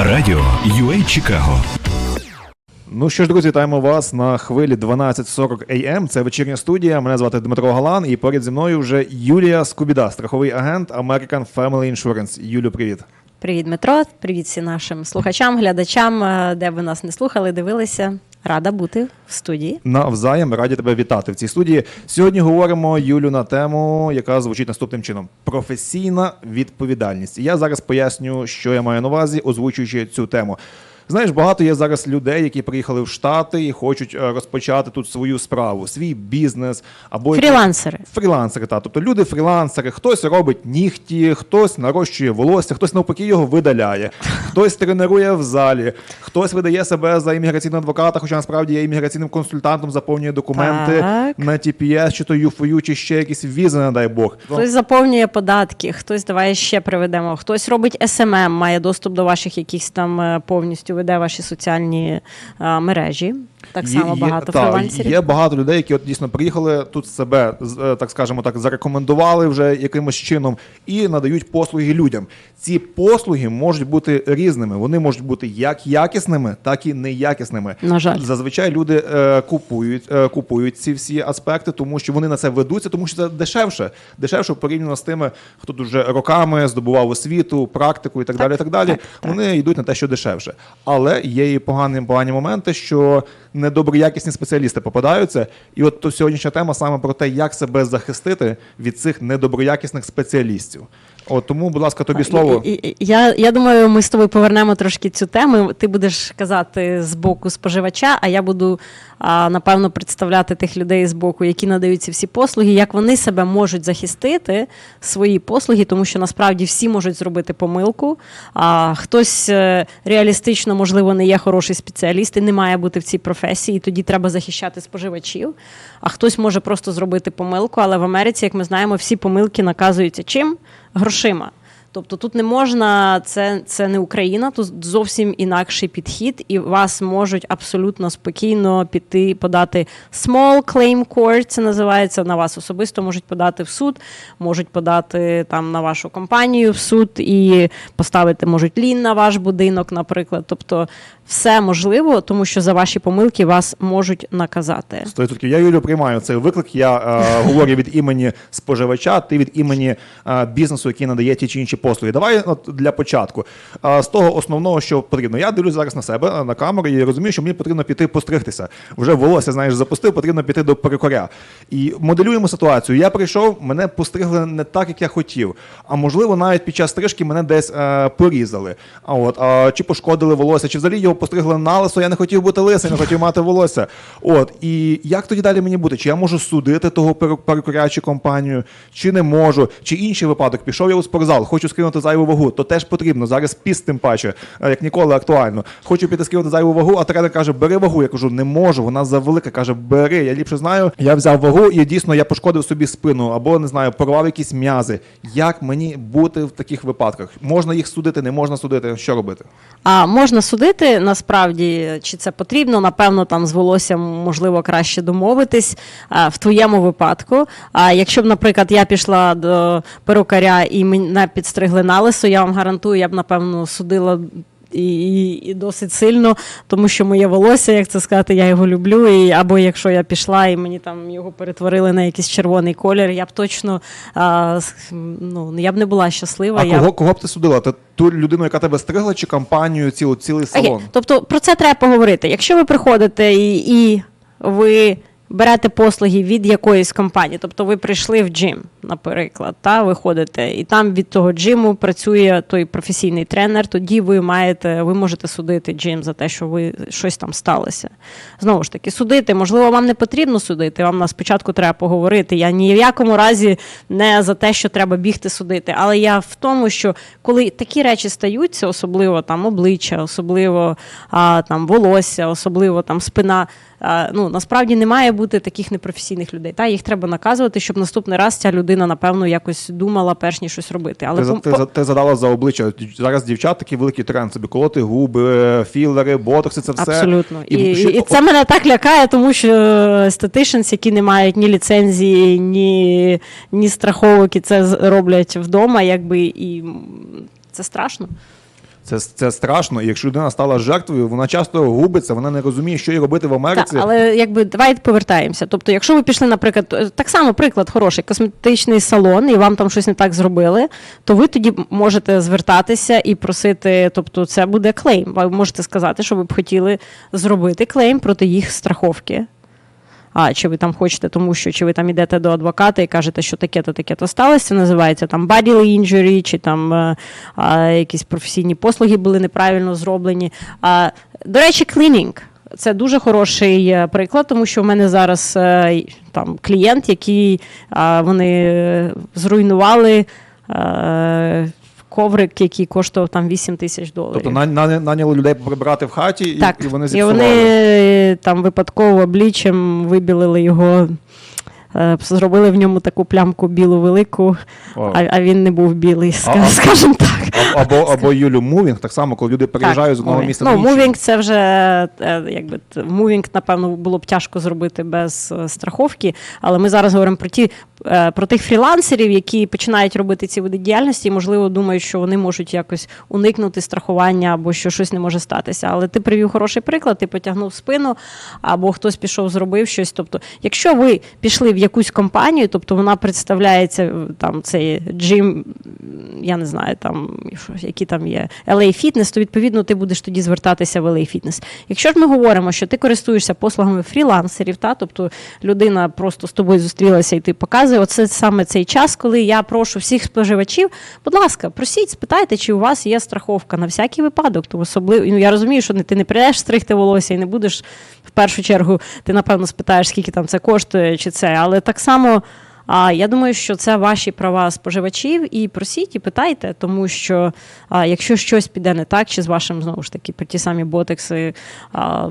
Радіо UA Чикаго. Ну що ж, друзі, вітаємо вас на хвилі 12.40 AM. Це вечірня студія. Мене звати Дмитро Галан, і поряд зі мною вже Юлія Скубіда, страховий агент American Family Insurance. Юлю, привіт. Привіт, Дмитро. Привіт всім нашим слухачам, глядачам, е, де ви нас не слухали, дивилися. Рада бути в студії. Навзаєм раді тебе вітати в цій студії. Сьогодні говоримо Юлю на тему, яка звучить наступним чином: професійна відповідальність. Я зараз поясню, що я маю на увазі, озвучуючи цю тему. Знаєш, багато є зараз людей, які приїхали в Штати і хочуть е, розпочати тут свою справу, свій бізнес або Фрілансери. Фрілансери, та тобто люди фрілансери, хтось робить нігті, хтось нарощує волосся, хтось навпаки його видаляє, хтось тренує в залі, хтось видає себе за імміграційного адвоката, хоча насправді є імміграційним консультантом, заповнює документи Так. на TPS, чи то UFU, чи ще якісь візи, не дай Бог. Хтось заповнює податки, хтось давай ще приведемо, хтось робить СММ, має доступ до ваших якихось там е, повністю веде ваші соціальні мережі. Так само багато та. Є багато людей, які от дійсно приїхали тут себе, е, так скажемо так, зарекомендували вже якимось чином і надають послуги людям. Ці послуги можуть бути різними. Вони можуть бути як якісними, так і неякісними. На жаль. зазвичай люди е, купують, е, купують ці всі аспекти, тому що вони на це ведуться, тому що це дешевше. Дешевше порівняно з тими, хто дуже роками здобував освіту, практику і так, далі. і так далі. так, так. Вони йдуть на те, що дешевше. Але є і погані, погані моменти, що недоброякісні спеціалісти попадаються. І от то сьогоднішня тема саме про те, як себе захистити від цих недоброякісних спеціалістів. От тому, будь ласка, тобі слово. Я, я думаю, ми з тобою повернемо трошки цю тему. Ти будеш казати з боку споживача, а я буду а, напевно представляти тих людей з боку, які надають ці всі послуги, як вони себе можуть захистити свої послуги, тому що насправді всі можуть зробити помилку. А хтось е, реалістично, можливо, не є хороший спеціаліст і не має бути в цій професії, і тоді треба захищати споживачів. А хтось може просто зробити помилку, але в Америці, як ми знаємо, всі помилки наказуються чим? Грошима. Тобто тут не можна, це, це не Україна, тут зовсім інакший підхід, і вас можуть абсолютно спокійно піти подати small claim court, це називається на вас особисто, можуть подати в суд, можуть подати там на вашу компанію в суд і поставити можуть лін на ваш будинок, наприклад. Тобто все можливо, тому що за ваші помилки вас можуть наказати. 100%. Я Юлю приймаю цей виклик. Я е, говорю від імені споживача, ти від імені е, бізнесу, який надає ті чи інші послуги. Давай от, для початку. Е, з того основного, що потрібно. Я дивлюсь зараз на себе е, на камеру і розумію, що мені потрібно піти постригтися. Вже волосся, знаєш, запустив, потрібно піти до перукаря. І моделюємо ситуацію. Я прийшов, мене постригли не так, як я хотів. А можливо, навіть під час стрижки мене десь е, порізали. А от а, чи пошкодили волосся, чи взагалі його постригли на лисо. Я не хотів бути лисий, не хотів мати волосся. От і як тоді далі мені бути? Чи я можу судити того перу- перукаря компанію, чи не можу, чи інший випадок? Пішов я у спортзал, хочу скинути зайву вагу, то теж потрібно. Зараз піст тим паче, е, як ніколи актуально. Хочу піти скинути зайву вагу, а тренер каже, бери вагу. Я кажу, не можу, вона завелика. Каже, бери. Я ліпше знаю. Я взяв вагу і дійсно я пошкодив собі спину або не знаю, порвав якісь м'язи. Як мені бути в таких випадках? Можна їх судити, не можна судити. Що робити? А можна судити насправді, чи це потрібно? Напевно, там з волоссям можливо краще домовитись в твоєму випадку. А якщо б, наприклад, я пішла до перукаря і мене підстригли на лисо, я вам гарантую, я б напевно судила. І, і, досить сильно, тому що моє волосся, як це сказати, я його люблю. І, або якщо я пішла і мені там його перетворили на якийсь червоний колір, я б точно а, ну, я б не була щаслива. А я б- кого, кого б ти судила? Ту людину, яка тебе стригла, чи компанію, цілу, цілий Окей. Тобто про це треба поговорити. Якщо ви приходите і, і ви берете послуги від якоїсь компанії, тобто ви прийшли в джим, наприклад, та ви ходите, і там від того джиму працює той професійний тренер, тоді ви маєте, ви можете судити джим за те, що ви щось там сталося. Знову ж таки, судити, можливо, вам не потрібно судити, вам на спочатку треба поговорити. Я ні в якому разі не за те, що треба бігти судити, але я в тому, що коли такі речі стаються, особливо там обличчя, особливо а, там волосся, особливо там спина. Ну насправді не має бути таких непрофесійних людей. Та їх треба наказувати, щоб наступний раз ця людина, напевно, якось думала, перш ніж щось робити. Але Ти, по- ти, ти задала за обличчя. Зараз дівчат такий великий тренд собі колоти губи, філери, ботокси, це все. Абсолютно. І, і, що- і це мене так лякає, тому що статишенс, які не мають ні ліцензії, ні, ні страховок, і це роблять вдома, якби і це страшно. Це, це страшно. Якщо людина стала жертвою, вона часто губиться, вона не розуміє, що їй робити в Америці. Так, але якби давайте повертаємося. Тобто, якщо ви пішли, наприклад, так само приклад хороший, косметичний салон, і вам там щось не так зробили, то ви тоді можете звертатися і просити, тобто це буде клейм. Ви можете сказати, що ви б хотіли зробити клейм проти їх страховки. А чи ви там хочете, тому що чи ви там йдете до адвоката і кажете, що таке-то, таке-то сталося, називається там bodily injury, чи там е, а, якісь професійні послуги були неправильно зроблені. А, до речі, клінінг. Це дуже хороший е, приклад, тому що в мене зараз е, там клієнт, який вони зруйнували коврик, який коштував там 8 тисяч доларів. Тобто на, на, наняли людей прибрати в хаті, і, Так, і вони і вони е, там випадково обличчям вибілили його, е, зробили в ньому таку плямку білу велику, а, а він не був білий, скажімо так. А- Або, або Юлю мувінг, так само, коли люди переїжджають з одного moving. місця ну, інше. мувінг це вже е, якби т- мувінг, напевно, було б тяжко зробити без е, страховки. Але ми зараз говоримо про ті е, про тих фрілансерів, які починають робити ці види діяльності, і можливо думають, що вони можуть якось уникнути страхування або що щось не може статися. Але ти привів хороший приклад, ти потягнув спину, або хтось пішов, зробив щось. Тобто, якщо ви пішли в якусь компанію, тобто вона представляється е, там цей джим, я не знаю, там які там є LA Fitness, то відповідно ти будеш тоді звертатися в LA Fitness. Якщо ж ми говоримо, що ти користуєшся послугами фрілансерів, та тобто людина просто з тобою зустрілася і ти показує, оце саме цей час, коли я прошу всіх споживачів, будь ласка, просіть, спитайте, чи у вас є страховка на всякий випадок. То особливо ну, я розумію, що ти не прийдеш стригти волосся і не будеш в першу чергу, ти напевно спитаєш, скільки там це коштує, чи це, але так само. А я думаю, що це ваші права споживачів, і просіть, і питайте, тому що а, якщо щось піде не так, чи з вашим знову ж таки про ті самі ботекси, а,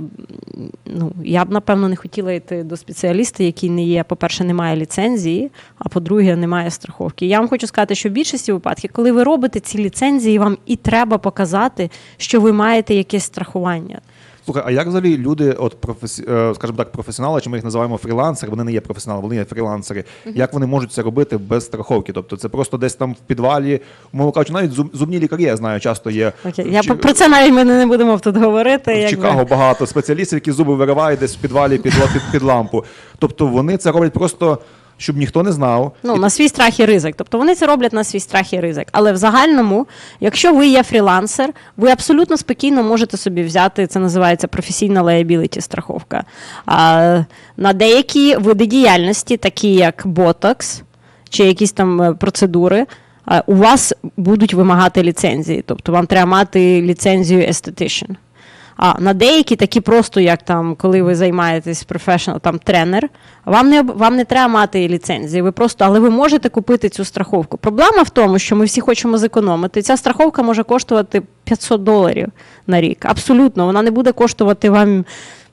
ну я б напевно не хотіла йти до спеціаліста, який не є, по-перше, не має ліцензії, а по-друге, не має страховки. Я вам хочу сказати, що в більшості випадків, коли ви робите ці ліцензії, вам і треба показати, що ви маєте якесь страхування. Слухай, а як взагалі люди, от професі... е, скажімо так, професіонали, чи ми їх називаємо фрілансери, вони не є професіонали, вони є фрілансери. Як вони можуть це робити без страховки? Тобто це просто десь там в підвалі, умовно кажучи, навіть зубні лікарі, я знаю, часто є. В я Чи- про це навіть ми не будемо тут говорити. В якби. Чикаго багато спеціалістів, які зуби виривають десь в підвалі під, під, під лампу. Тобто вони це роблять просто, щоб ніхто не знав. Ну, І на свій страх і ризик. Тобто вони це роблять на свій страх і ризик. Але в загальному, якщо ви є фрілансер, ви абсолютно спокійно можете собі взяти, це називається професійна liability страховка. А, на деякі види діяльності, такі як ботокс чи якісь там е, процедури, у вас будуть вимагати ліцензії. Тобто вам треба мати ліцензію естетician. А на деякі такі просто, як там, коли ви займаєтесь професіонал, там тренер, вам не вам не треба мати ліцензії. Ви просто, але ви можете купити цю страховку. Проблема в тому, що ми всі хочемо зекономити. Ця страховка може коштувати 500 доларів на рік. Абсолютно, вона не буде коштувати вам.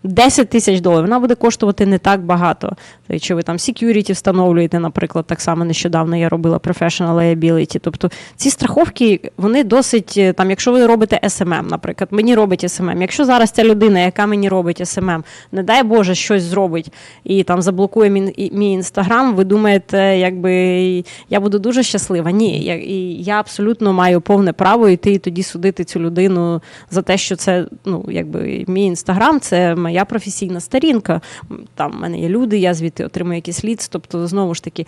10 тисяч доларів, вона буде коштувати не так багато. Якщо ви там security встановлюєте, наприклад, так само нещодавно я робила professional liability. Тобто ці страховки, вони досить, е, там, якщо ви робите SMM, наприклад, мені робить SMM. Якщо зараз ця людина, яка мені робить SMM, не дай Боже, щось зробить і там заблокує мій, мій інстаграм, ви думаєте, якби я буду дуже щаслива. Ні, я, і я абсолютно маю повне право йти і тоді судити цю людину за те, що це ну, якби мій інстаграм, це моя професійна сторінка. Там в мене є люди, я звідти отримую якісь ліц. Тобто, знову ж таки,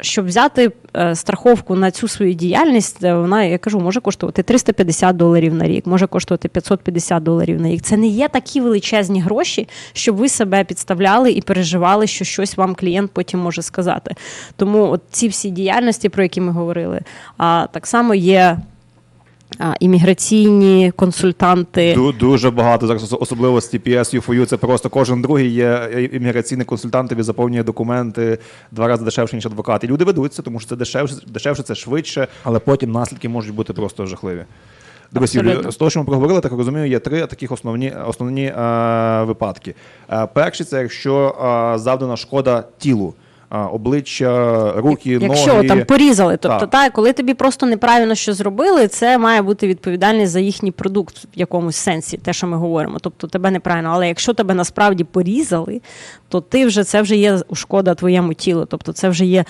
щоб взяти е, страховку на цю свою діяльність, е, вона, я кажу, може коштувати 350 доларів на рік, може коштувати 550 доларів на рік. Це не є такі величезні гроші, щоб ви себе підставляли і переживали, що щось вам клієнт потім може сказати. Тому от ці всі діяльності, про які ми говорили, а так само є. А, Імміграційні консультанти, Ду- Дуже багато зараз ос- особливо з TPS UFOU, це просто кожен другий є е, імміграційний консультант, він заповнює документи два рази дешевше, ніж адвокат. І люди ведуться, тому що це дешевше, дешевше, це швидше, але потім наслідки можуть бути просто жахливі. Дивись, Юлію, Абсолютно. з того, що ми проговорили, так розумію, є три таких основні, основні е, випадки. Е, перший це якщо е, завдана шкода тілу, обличчя, руки, Якщо ноги. там порізали, тобто Так. Та, коли тобі просто неправильно що зробили, це має бути відповідальність за їхній продукт в якомусь сенсі, те, що ми говоримо. Тобто тебе неправильно. Але якщо тебе насправді порізали, то ти вже це вже є шкода твоєму тілу. Тобто це вже є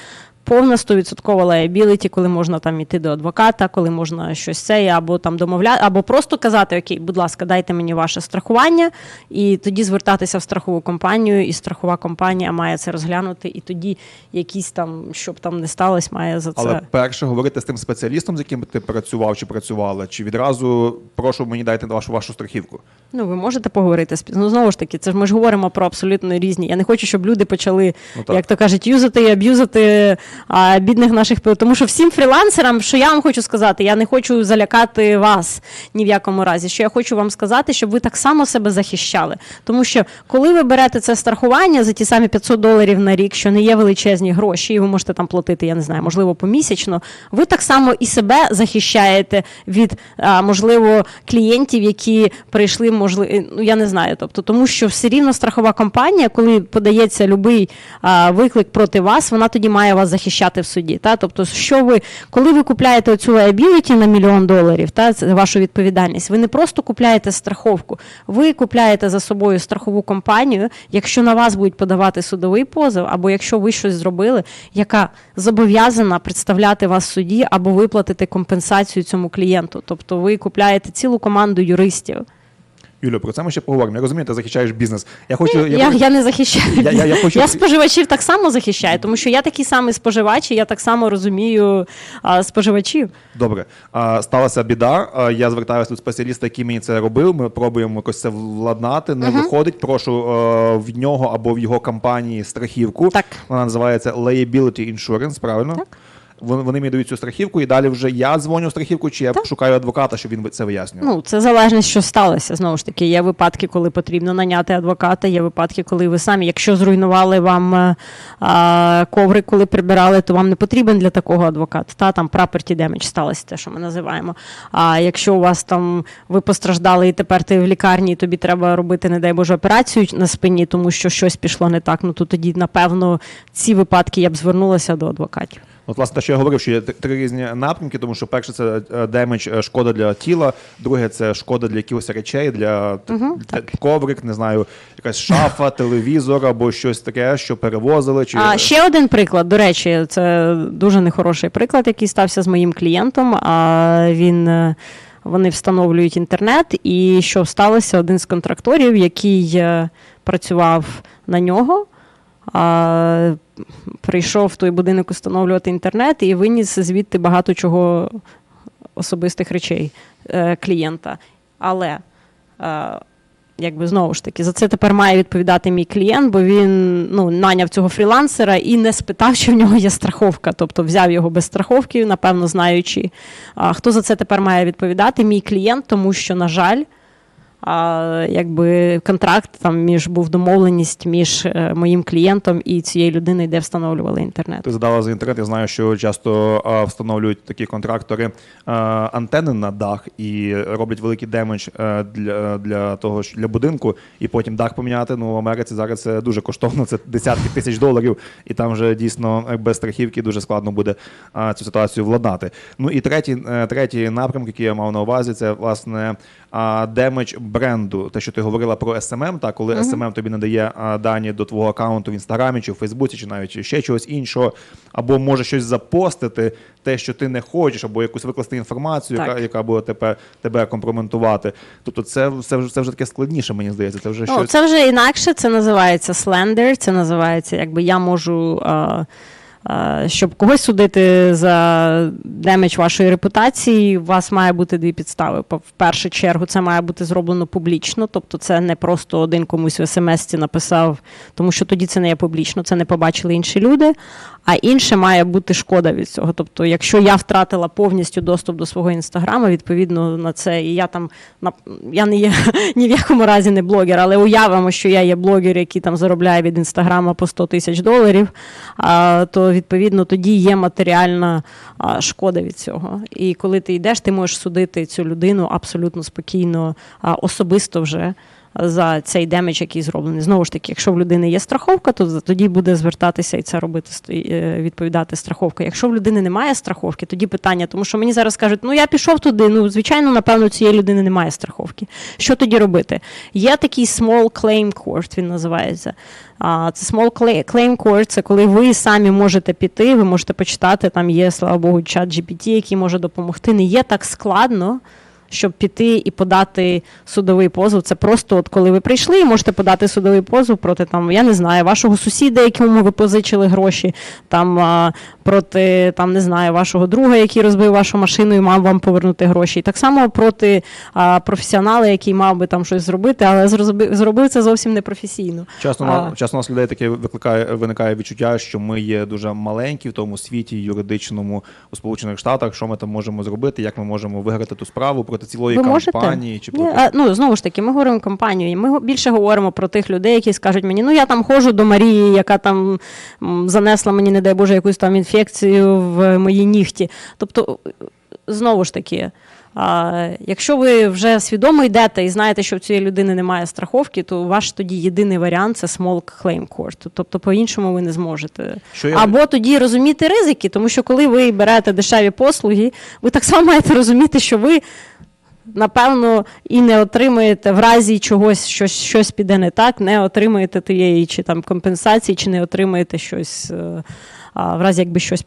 повна 100% liability, коли можна там іти до адвоката, коли можна щось це, або там домовляти, або просто казати: Окей, будь ласка, дайте мені ваше страхування, і тоді звертатися в страхову компанію, і страхова компанія має це розглянути, і тоді якісь там, щоб там не сталося, має за це. Але перше говорити з тим спеціалістом, з яким ти працював чи працювала, чи відразу прошу мені дайте вашу вашу страхівку. Ну, ви можете поговорити з ну, знову ж таки, це ж ми ж говоримо про абсолютно різні. Я не хочу, щоб люди почали, Ну, як то кажуть, юзати і аб'юзати а, бідних наших Тому що всім фрілансерам, що я вам хочу сказати, я не хочу залякати вас ні в якому разі. Що я хочу вам сказати, щоб ви так само себе захищали. Тому що коли ви берете це страхування за ті самі 500 доларів на рік, що не є величезні гроші, і ви можете там платити, я не знаю, можливо, помісячно, ви так само і себе захищаєте від а, можливо клієнтів, які прийшли, можливо, ну я не знаю. Тобто, тому що все рівно страхова компанія, коли подається будь-який виклик проти вас, вона тоді має вас захищати в суді. Та? Тобто, що ви, коли ви купляєте цю liability на мільйон доларів, та це вашу відповідальність, ви не просто купляєте страховку, ви купляєте за собою страхову компанію, якщо на вас будуть подавати судовий позов, або якщо ви щось зробили, яка зобов'язана представляти вас в суді або виплатити компенсацію цьому клієнту. Тобто ви купляєте цілу команду юристів. Юлю, про це ми ще поговоримо. Я розумію, ти захищаєш бізнес. Я хочу. Я, я, хочу- не захищаю. Я- я- я хочу- споживачів так само захищаю, тому що я такий самий споживач, і я так само розумію а, споживачів. Добре, а, сталася біда. А, я звертаюся до спеціаліста, який мені це робив. Ми пробуємо якось це владнати. Не виходить. Прошу е, в нього або в його компанії страхівку. Так. Вона називається Liability Insurance, правильно? Так. Вони, вони мені дають цю страхівку, і далі вже я дзвоню в страхівку, чи я Так. шукаю адвоката, щоб він це вияснював. Ну, це залежно, що сталося. Знову ж таки, є випадки, коли потрібно наняти адвоката, є випадки, коли ви самі, якщо зруйнували вам е, а, коврик, коли прибирали, то вам не потрібен для такого адвокат. Та там property damage сталося, те, що ми називаємо. А якщо у вас там ви постраждали і тепер ти в лікарні, і тобі треба робити, не дай Боже, операцію на спині, тому що щось пішло не так. Ну то тоді, напевно, ці випадки я б звернулася до адвокатів. От, власне, те, що я говорив, що є три різні напрямки, тому що перше це е, демедж, е, шкода для тіла, друге це шкода для якихось речей, для т- т- коврик, не знаю, якась шафа, телевізор або щось таке, що перевозили. Чи А ще один приклад. До речі, це дуже нехороший приклад, який стався з моїм клієнтом. А він. е, Вони встановлюють інтернет, і що сталося? Один з контракторів, який працював на нього, а, прийшов в той будинок встановлювати інтернет і виніс звідти багато чого особистих речей е, клієнта. Але е, якби знову ж таки, за це тепер має відповідати мій клієнт, бо він ну, наняв цього фрілансера і не спитав, чи в нього є страховка. Тобто взяв його без страховки, напевно, знаючи. А, хто за це тепер має відповідати? Мій клієнт, тому що, на жаль, а, якби контракт там між був домовленість між е, моїм клієнтом і цією людиною, де встановлювали інтернет. Ти задала за інтернет. Я знаю, що часто а, встановлюють такі контрактори а, антени на дах і роблять великий демедж а, для, для того для будинку, і потім дах поміняти. Ну в Америці зараз це дуже коштовно. Це десятки тисяч доларів, і там вже дійсно е, без страхівки дуже складно буде а, цю ситуацію владнати. Ну і третій, е, третій напрямок, який я мав на увазі, це власне а, демедж бренду. Те, що ти говорила про SMM, так коли SMM тобі надає а, дані до твого аккаунту в інстаграмі чи в Фейсбуці, чи навіть ще чогось іншого, або може щось запостити, те, що ти не хочеш, або якусь викласти інформацію, Так. яка, яка буде тебе, тебе компрометувати. Тобто, це, це, вже, це вже таке складніше, мені здається. Це вже Ну, щось. це вже інакше, це називається слендер, це називається, якби я можу. А, щоб когось судити за демедж вашої репутації, у вас має бути дві підстави. В першу чергу це має бути зроблено публічно, тобто це не просто один комусь в смс написав, тому що тоді це не є публічно, це не побачили інші люди. А інше має бути шкода від цього. Тобто, якщо я втратила повністю доступ до свого інстаграму, відповідно на це, і я там на я не є ні в якому разі не блогер, але уявимо, що я є блогер, який там заробляє від інстаграма по 100 тисяч доларів, а, відповідно тоді є матеріальна шкода від цього. І коли ти йдеш, ти можеш судити цю людину абсолютно спокійно, особисто вже. За цей демедж, який зроблений. Знову ж таки, якщо в людини є страховка, то тоді буде звертатися і це робити е, відповідати страховка. Якщо в людини немає страховки, тоді питання, тому що мені зараз кажуть, ну я пішов туди. Ну звичайно, напевно, цієї людини немає страховки. Що тоді робити? Є такий small claim court, він називається. А, Це small cla- claim court, це коли ви самі можете піти, ви можете почитати, там є, слава Богу, чат GPT, який може допомогти. Не є так складно, щоб піти і подати судовий позов. Це просто, от коли ви прийшли, і можете подати судовий позов проти там, я не знаю, вашого сусіда, якому ви позичили гроші, там проти там не знаю, вашого друга, який розбив вашу машину і мав вам повернути гроші. І так само проти а, професіонала, який мав би там щось зробити, але зробив, зробив це зовсім непрофесійно. Часто, А. часто у нас людей таке викликає, виникає відчуття, що ми є дуже маленькі в тому світі юридичному у Сполучених Штатах. Що ми там можемо зробити, як ми можемо виграти ту справу проти цілої Ви можете? кампанії чи проти а, ну знову ж таки, ми говоримо компанію. і Ми більше говоримо про тих людей, які скажуть мені, ну я там ходжу до Марії, яка там занесла мені, не дай Боже, якусь там інфекцію в мої нігті. Тобто, знову ж таки. А, якщо ви вже свідомо йдете і знаєте, що в цієї людини немає страховки, то ваш тоді єдиний варіант це small claim court. Тобто по-іншому ви не зможете. Що я- Або тоді розуміти ризики, тому що коли ви берете дешеві послуги, ви так само маєте розуміти, що ви напевно, і не отримаєте в разі чогось, щось, щось піде не так, не отримаєте тієї чи там компенсації, чи не отримаєте щось, е, а, в разі якби щось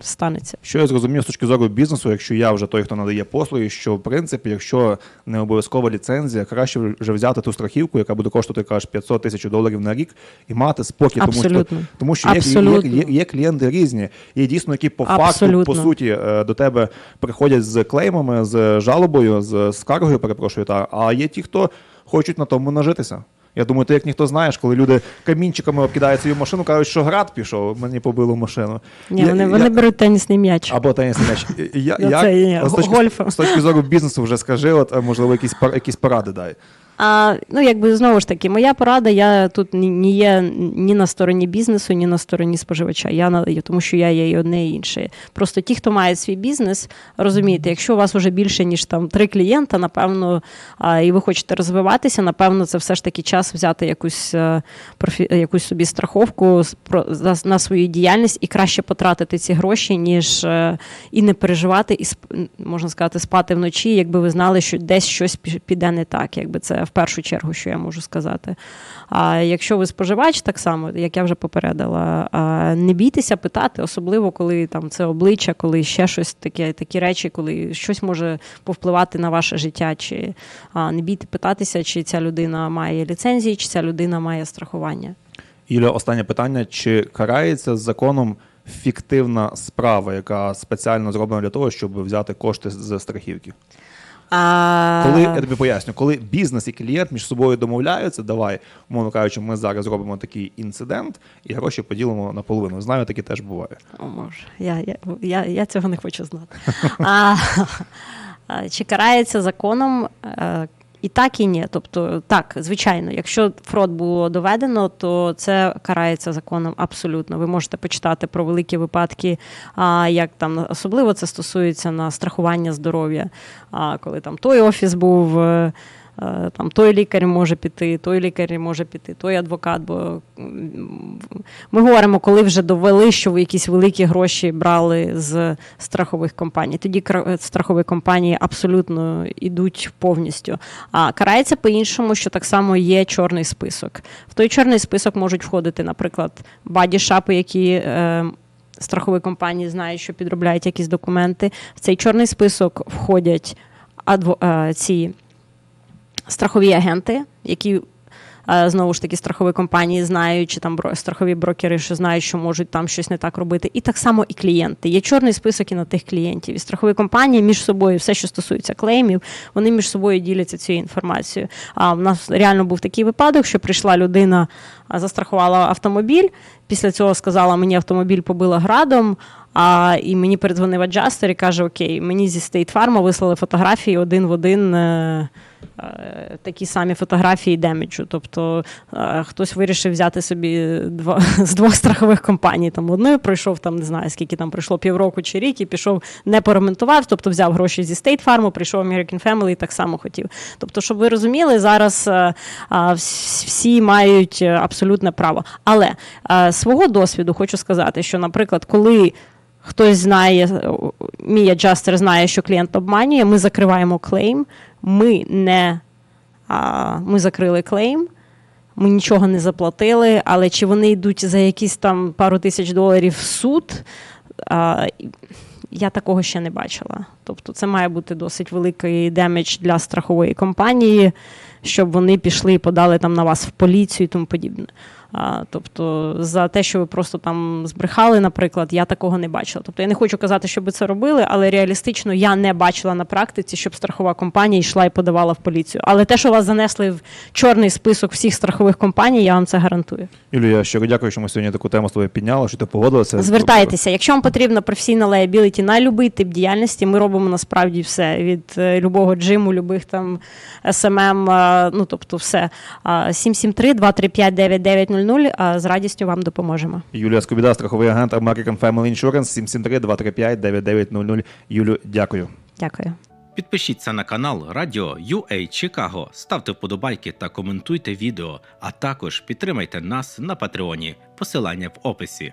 станеться. Що я зрозумів з точки зору бізнесу, якщо я вже той, хто надає послуги, що в принципі, якщо не обов'язкова ліцензія, краще вже взяти ту страхівку, яка буде коштувати кажеш 500 тисяч доларів на рік, і мати спокій, тому що тому що є, є, Абсолютно. є, є клієнти різні, є дійсно, які по факту по суті е, до тебе приходять з клеймами, з жалобою, з скаргою, перепрошую, та а є ті, хто хочуть на тому нажитися. Я думаю, ти як ніхто знаєш, коли люди камінчиками обкидають свою машину, кажуть, що град пішов, мені побило машину. Ні, Я- вони, я- вони беруть тенісний м'яч. або тенісний м'яч. Я, Ну, я, є з, точки, з точки зору бізнесу вже скажи, от, е, можливо, якісь, якісь поради дай. А, ну, якби знову ж таки, моя порада, я тут ні, ні є ні на стороні бізнесу, ні на стороні споживача. Я на тому, що я є і одне і інше. Просто ті, хто має свій бізнес, розумієте, якщо у вас вже більше ніж там три клієнта, напевно, а, і ви хочете розвиватися, напевно, це все ж таки час взяти якусь е, профі, якусь собі страховку з- про за- на свою діяльність і краще потратити ці гроші, ніж е, і не переживати, і можна сказати, спати вночі, якби ви знали, що десь щось піде не так. Якби це в першу чергу, що я можу сказати. А якщо ви споживач, так само, як я вже попередила, не бійтеся питати, особливо коли там це обличчя, коли ще щось таке, такі речі, коли щось може повпливати на ваше життя, чи не бійте питатися, чи ця людина має ліцензії, чи ця людина має страхування. Юля, останнє питання: чи карається законом фіктивна справа, яка спеціально зроблена для того, щоб взяти кошти з страхівки? А... Коли я тобі поясню, коли бізнес і клієнт між собою домовляються, давай, умовно кажучи, ми зараз зробимо такий інцидент і гроші поділимо наполовину. Знаю, таке теж буває. О, може, я, я, я, я цього не хочу знати. А, а, чи карається законом? Е, І так, і ні. Тобто, так, звичайно, якщо фрод було доведено, то це карається законом абсолютно. Ви можете почитати про великі випадки, а, як там особливо це стосується на страхування здоров'я. А коли там той офіс був. Е, е, Там той лікар може піти, той лікар може піти, той адвокат. Бо ми говоримо, коли вже довели, що ви якісь великі гроші брали з страхових компаній. Тоді страхові компанії абсолютно йдуть повністю. А карається по-іншому, що так само є чорний список. В той чорний список можуть входити, наприклад, баді-шапи, які. Е, Страхові компанії знають, що підробляють якісь документи. В цей чорний список входять адво, е, ці страхові агенти, які е, знову ж таки страхові компанії знають, чи там страхові брокери, що знають, що можуть там щось не так робити. І так само і клієнти. Є чорний список і на тих клієнтів. І страхові компанії між собою, все, що стосується клеймів, вони між собою діляться цією інформацією. А в нас реально був такий випадок, що прийшла людина, застрахувала автомобіль. Після цього сказала, мені автомобіль побила градом. А, і мені передзвонив аджастер і каже: Окей, мені зі State Farm вислали фотографії один в один. е, такі самі фотографії демеджу. Тобто е, хтось вирішив взяти собі два, з двох страхових компаній. Там одною пройшов там, не знаю, скільки там пройшло півроку чи рік, і пішов, не поремонтував, тобто взяв гроші зі State Farm, прийшов American Family і так само хотів. Тобто, щоб ви розуміли, зараз е, всі мають е, абсолютне право. Але е, свого досвіду хочу сказати, що, наприклад, коли хтось знає, мій аджастер знає, що клієнт обманює, ми закриваємо клейм, ми не а, ми закрили клейм. Ми нічого не заплатили, але чи вони йдуть за якісь там пару тисяч доларів в суд, а, я такого ще не бачила. Тобто це має бути досить великий демедж для страхової компанії, щоб вони пішли і подали там на вас в поліцію і тому подібне. Тобто, за те, що ви просто там збрехали, наприклад, я такого не бачила. Тобто я не хочу казати, що ви це робили, але реалістично я не бачила на практиці, щоб страхова компанія йшла і подавала в поліцію. Але те, що вас занесли в чорний список всіх страхових компаній, я вам це гарантую. Юлія, я щиро дякую, що ми сьогодні таку тему з тобою підняли, що ти погодилася. Звертайтеся, якщо вам потрібна професійна леябіліті на будь-який тип діяльності, ми робимо насправді все від е, любого джиму, любих там СММ, е, ну тобто, все 773 235 9900 000, З радістю вам допоможемо. Юлія Скобіда, страховий агент American Family Insurance, 773-235-9900. Юлю, дякую. Дякую. Підпишіться на канал Радіо UA Чикаго, ставте вподобайки та коментуйте відео, а також підтримайте нас на Патреоні. Посилання в описі.